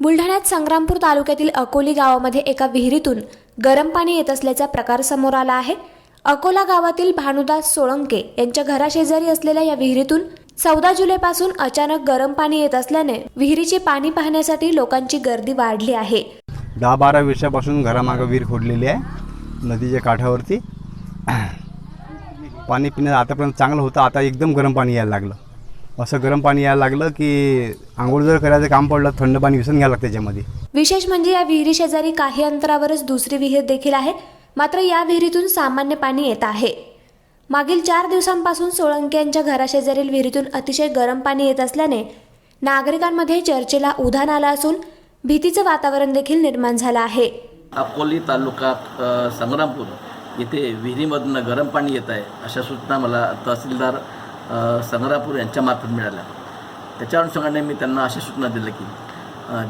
बुलढाण्यात संग्रामपूर तालुक्यातील अकोली गावामध्ये एका विहिरीतून गरम पाणी येत असल्याचा प्रकार समोर आला आहे. अकोला गावातील भानुदास सोळंके यांच्या घराशेजारी असलेल्या या विहिरीतून चौदा जुलैपासून अचानक गरम पाणी येत असल्याने विहिरीचे पाणी पाहण्यासाठी लोकांची गर्दी वाढली आहे. दहा बारा वर्षापासून घरामागं विहीर खोडलेली आहे नदीच्या काठावरती. पाणी पिण्यात आतापर्यंत चांगलं होतं आता एकदम गरम पाणी यायला लागलं. असं गरम पाणी यायला लागलं की आंघोळ जर करायचं काम पडलं थंड पाणी विसरून घ्यायला लागतं त्याच्यामध्ये. विशेष म्हणजे या विहिरी शेजारी काही अंतरावरच दुसरी विहीर देखील आहे. मात्र या विहिरीतून सामान्य पाणी येत आहे. मागील चार दिवसांपासून सोळंके यांच्या घराशेजारील विहिरीतून अतिशय गरम पाणी येत असल्याने नागरिकांमध्ये चर्चेला उधाण आलं असून भीतीचं वातावरण देखील निर्माण झालं आहे. अकोली तालुक्यात संग्रामपूर येथे विहिरीमधनं गरम पाणी येत आहे अशा सूचना मला तहसीलदार संग्रापूर यांच्यामार्फत मिळाल्या त्याच्या अनुषंगाने मी त्यांना अशा सूचना दिल्या की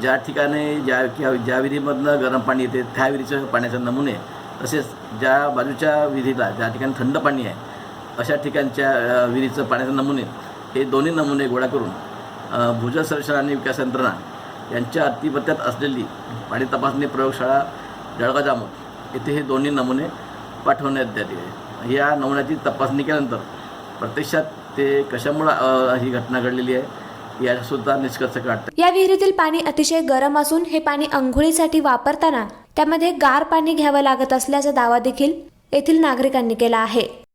ज्या ठिकाणी ज्या किंवा ज्या विहिरीमधनं गरम पाणी येते त्या विहिरीचं पाण्याचे नमुने तसेच ज्या बाजूच्या विहिरीला ज्या ठिकाणी थंड पाणी आहे अशा ठिकाणच्या विहिरीचं पाण्याचे नमुने हे दोन्ही नमुने गोळा करून भूजल संरक्षण आणि विकास यंत्रणा यांच्या अतिपत्यात असलेली पाणी तपासणी प्रयोगशाळा जळगाव जामोद येथे हे दोन्ही नमुने पाठवण्यात आले. या नमुन्याची तपासणी केल्यानंतर प्रत्यक्षात ते कशामुळं ही घटना घडलेली आहे निष्कर्ष काढतात. या विहिरीतील पाणी अतिशय गरम असून हे पाणी अंघोळीसाठी वापरताना त्यामध्ये गार पाणी घ्यावं लागत असल्याचा दावा देखील येथील नागरिकांनी केला आहे.